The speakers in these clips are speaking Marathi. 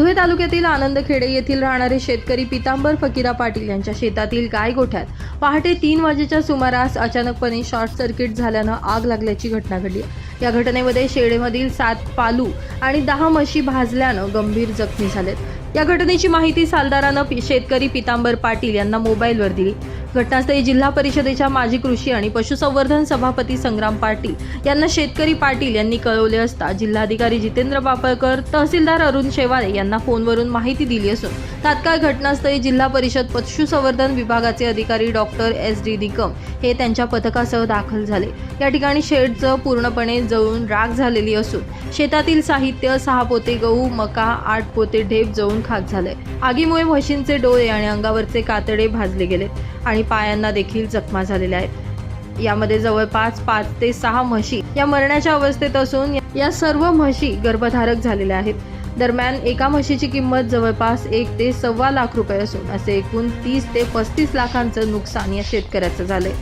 धुळे तालुक्यातील आनंदखेडे येथील राहणारे शेतकरी पितांबर फकीरा पाटील यांच्या शेतातील गाय गोठ्यात पहाटे तीन वाजेच्या सुमारास अचानकपणे शॉर्ट सर्किट झाल्यानं आग लागल्याची घटना घडली. या घटनेमध्ये शेडेमधील सात पालू आणि दहा म्हशी भाजल्यानं गंभीर जखमी झालेत. या घटनेची माहिती सालदारानं शेतकरी पितांबर पाटील यांना मोबाईलवर दिली. घटनास्थळी जिल्हा परिषदेच्या माजी कृषी आणि पशुसंवर्धन सभापती संग्राम पाटील यांना शेतकरी पाटील यांनी कळवले असता जिल्हाधिकारी जितेंद्र बापळकर तहसीलदार अरुण शेवाळे यांना फोनवरून माहिती दिली असून तात्काळ घटनास्थळी जिल्हा परिषद पशुसंवर्धन विभागाचे अधिकारी डॉक्टर एस. डी. निकम हे त्यांच्या पथकासह दाखल झाले. या ठिकाणी शेडचं पूर्णपणे जळून राख झालेली असून शेतातील साहित्य सहा पोते गहू मका आठ पोते ढेप जळून खाक झाले. आगीमुळे म्हशींचे डोळे आणि अंगावरचे कातडे भाजले गेले आणि पायांना देखील जखमा झालेल्या आहेत. यामध्ये जवळपास पाच ते सहा म्हशी या मरण्याच्या अवस्थेत असून या सर्व म्हशी गर्भधारक झालेल्या आहेत. दरम्यान एका म्हशीची किंमत जवळपास एक ते सव्वा लाख रुपये असून असे एकूण तीस ते पस्तीस लाखांचं नुकसान या शेतकऱ्याचं झालंय.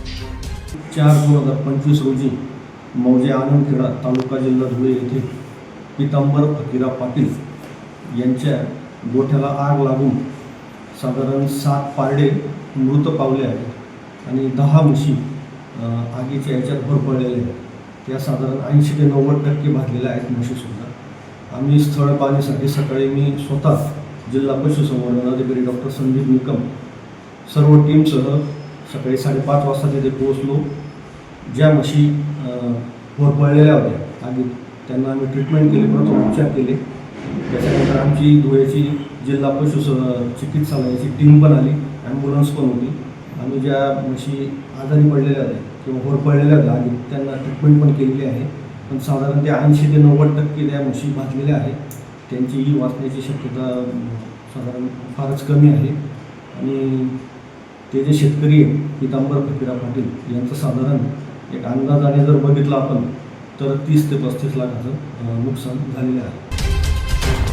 चार दोन हजार पंचवीस रोजी मौजे आनंदखेडा तालुका जिल्हा धुळे येथे पितांबर फकीरा पाटील यांच्या गोठ्याला आग लागून साधारण सात पारडे मृत पावले आहेत आणि दहा म्हशी आगीच्या याच्यात भर पडलेल्या आहेत. त्या साधारण ऐंशी ते नव्वद टक्के भाजलेल्या आहेत म्हशीसुद्धा. आम्ही स्थळ पाहण्यासाठी सकाळी मी स्वतः जिल्हा पशुसंवर्धन अधिकारी डॉक्टर संदीप निकम सर्व टीमसह सकाळी साडेपाच वाजता तिथे पोहोचलो. ज्या म्हशी होरपळलेल्या होत्या आगीत त्यांना आम्ही ट्रीटमेंट केली परत उपचार केले. त्याच्यानंतर आमची धुळ्याची जिल्हा पशु चिकित्सालयाची टीम पण आली ॲम्ब्युलन्स पण होती आम्ही ज्या म्हशी आजारी पडलेल्या होत्या किंवा होरपळलेल्या होत्या आधी त्यांना ट्रीटमेंट पण केलेली आहे. पण साधारण ते ऐंशी ते नव्वद टक्के त्या म्हशी भाजलेल्या आहेत. त्यांची वाचण्याची शक्यता साधारण फारच कमी आहे. आणि ते जे शेतकरी आहेत पितांबर फकीरा पाटील यांचं साधारण एक अंदाजाने जर बघितलं आपण तर तीस ते पस्तीस लाखाचं नुकसान झालेलं आहे.